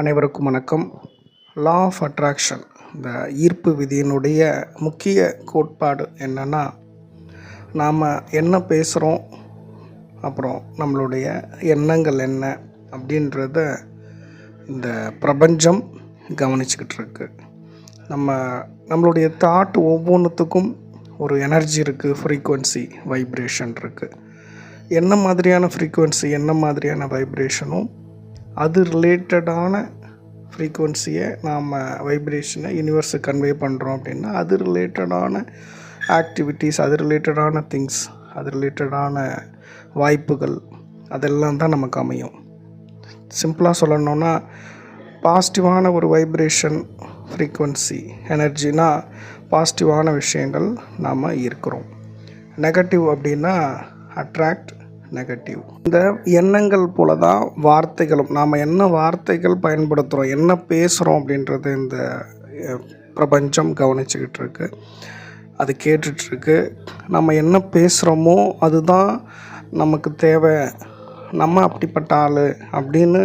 அனைவருக்கும் வணக்கம். Law of attraction இந்த ஈர்ப்பு விதியினுடைய முக்கிய கோட்பாடு என்னென்னா நாம் என்ன பேசுகிறோம் அப்புறம் நம்மளுடைய எண்ணங்கள் என்ன அப்படின்றத இந்த பிரபஞ்சம் கவனிச்சுக்கிட்டு இருக்கு. நம்ம நம்மளுடைய தாட் ஒவ்வொன்றுத்துக்கும் ஒரு எனர்ஜி இருக்குது ஃப்ரீக்குவென்சி வைப்ரேஷன் இருக்குது என்ன மாதிரியான ஃப்ரீக்குவென்சி என்ன மாதிரியான வைப்ரேஷனும் அது ரிலேட்டடான ஃப்ரீக்குவென்சியை நாம் வைப்ரேஷனை யூனிவர்ஸுக்கு கன்வே பண்ணுறோம் அப்படின்னா அது ரிலேட்டடான ஆக்டிவிட்டீஸ் அது ரிலேட்டடான திங்ஸ் அது ரிலேட்டடான வாய்ப்புகள் அதெல்லாம் தான் நமக்கு அமையும். சிம்பிளாக சொல்லணுன்னா பாசிட்டிவான ஒரு வைப்ரேஷன் ஃப்ரீக்குவென்சி எனர்ஜினா பாசிட்டிவான விஷயங்கள் நாம் இருக்கிறோம் நெகட்டிவ் அப்படின்னா அட்ராக்ட் நெகட்டிவ் இந்த எண்ணங்கள் போல தான் வார்த்தைகளும் நாம் என்ன வார்த்தைகள் பயன்படுத்துகிறோம் என்ன பேசுகிறோம் அப்படின்றது இந்த பிரபஞ்சம் கவனிச்சுக்கிட்டு இருக்கு. அது கேட்டுட்ருக்கு நம்ம என்ன பேசுகிறோமோ அதுதான் நமக்கு தேவை. நம்ம அப்படிப்பட்ட ஆள் அப்படின்னு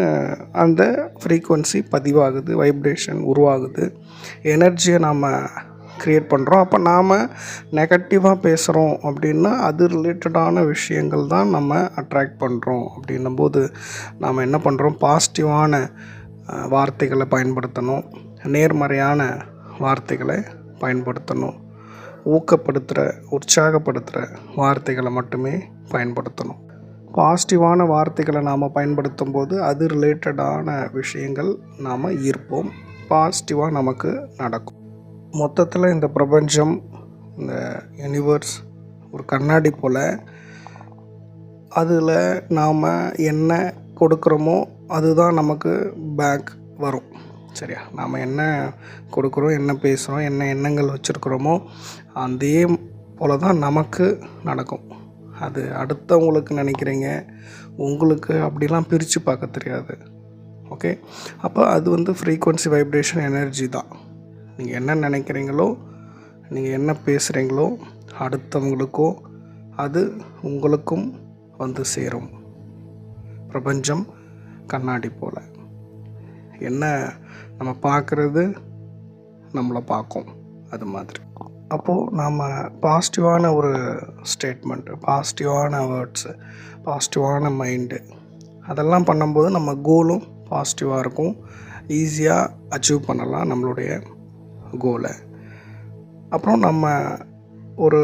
அந்த ஃப்ரீக்குவன்சி பதிவாகுது வைப்ரேஷன் உருவாகுது. எனர்ஜியை நாம் க்ரியேட் பண்ணுறோம் அப்போ நாம் நெகட்டிவாக பேசுகிறோம் அப்படின்னா அது ரிலேட்டடான விஷயங்கள் தான் நம்ம அட்ராக்ட் பண்ணுறோம் அப்படின்னும் போது நாம் என்ன பண்ணுறோம் பாசிட்டிவான வார்த்தைகளை பயன்படுத்தணும். நேர்மறையான வார்த்தைகளை பயன்படுத்தணும். ஊக்கப்படுத்துகிற உற்சாகப்படுத்துகிற வார்த்தைகளை மட்டுமே பயன்படுத்தணும். பாசிட்டிவான வார்த்தைகளை நாம் பயன்படுத்தும் போது அது ரிலேட்டடான விஷயங்கள் நாம் ஈர்ப்போம். பாசிட்டிவாக நமக்கு நடக்கும். மொத்தத்தில் இந்த பிரபஞ்சம் இந்த யூனிவர்ஸ் ஒரு கண்ணாடி போல் அதில் நாம் என்ன கொடுக்குறோமோ அதுதான் நமக்கு பேக் வரும். சரியா? நாம் என்ன கொடுக்குறோம் என்ன பேசுகிறோம் என்ன எண்ணங்கள் வச்சுருக்குறோமோ அதே போல் தான் நமக்கு நடக்கும். அது அடுத்தவங்களுக்கு நினைக்கிறீங்க உங்களுக்கு அப்படிலாம் பிரித்து பார்க்க தெரியாது. ஓகே அப்போ அது வந்து ஃப்ரீக்குவென்சி வைப்ரேஷன் எனர்ஜி தான். நீங்கள் என்ன நினைக்கிறீங்களோ நீங்கள் என்ன பேசுகிறீங்களோ அடுத்தவங்களுக்கோ அது உங்களுக்கும் வந்து சேரும். பிரபஞ்சம் கண்ணாடி போல். என்ன நம்ம பார்க்குறது நம்மளை பார்க்கும். அது மாதிரி. அப்போது நாம் பாசிட்டிவான ஒரு ஸ்டேட்மெண்ட்டு பாசிட்டிவான வேர்ட்ஸு பாசிட்டிவான மைண்டு அதெல்லாம் பண்ணும்போது நம்ம கோலும் பாசிட்டிவாக இருக்கும். ஈஸியாக அச்சீவ் பண்ணலாம் நம்மளுடைய கோலை அப்புறம் நம்ம ஒரு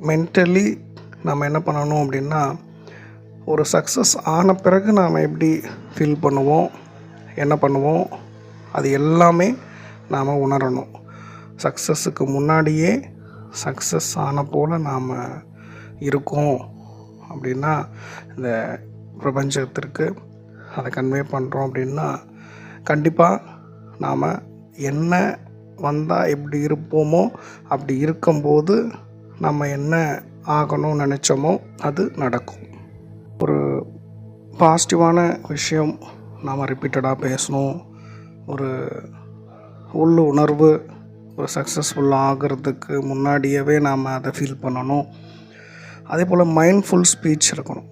மென்டலி நம்ம என்ன பண்ணணும் அப்படின்னா ஒரு சக்ஸஸ் ஆன பிறகு நாம் எப்படி ஃபீல் பண்ணுவோம் என்ன பண்ணுவோம் அது எல்லாமே நாம் உணரணும். சக்ஸஸுக்கு முன்னாடியே சக்ஸஸ் ஆன போல் நாம் இருக்கோம் அப்படின்னா இந்த பிரபஞ்சத்திற்கு அதை கன்வே பண்ணுறோம் அப்படின்னா கண்டிப்பாக நாம் என்ன வந்தால் எப்படி இருப்போமோ அப்படி இருக்கும்போது நம்ம என்ன ஆகணும்னு நினச்சோமோ அது நடக்கும். ஒரு பாசிட்டிவான விஷயம் நாம் ரிப்பீட்டடாக பேசணும். ஒரு உள்ள உணர்வு ஒரு சக்ஸஸ்ஃபுல் ஆகிறதுக்கு முன்னாடியவே நாம் அதை ஃபீல் பண்ணணும். அதே போல் மைண்ட்ஃபுல் ஸ்பீச் இருக்கணும்.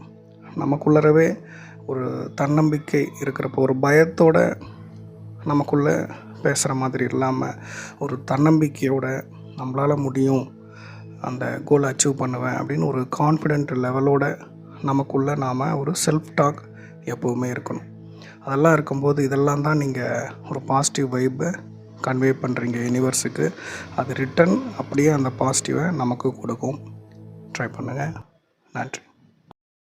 நமக்குள்ளறவே ஒரு தன்னம்பிக்கை இருக்கிறப்போ ஒரு பயத்தோட நமக்குள்ளே பேசுகிற மாதிரி இல்லாமல் ஒரு தன்னம்பிக்கையோட நம்மளால் முடியும் அந்த கோலை அச்சீவ் பண்ணுவேன் அப்படின்னு ஒரு கான்ஃபிடென்ட் லெவலோட நமக்குள்ளே நாம் ஒரு செல்ஃப் டாக் எப்போவுமே இருக்கணும். அதெல்லாம் இருக்கும்போது இதெல்லாம் தான் நீங்கள் ஒரு பாசிட்டிவ் வைப்பை கன்வே பண்ணுறீங்க யூனிவர்ஸுக்கு அது ரிட்டன் அப்படியே அந்த பாசிட்டிவை நமக்கு கொடுக்கும். ட்ரை பண்ணுங்கள் நன்றி.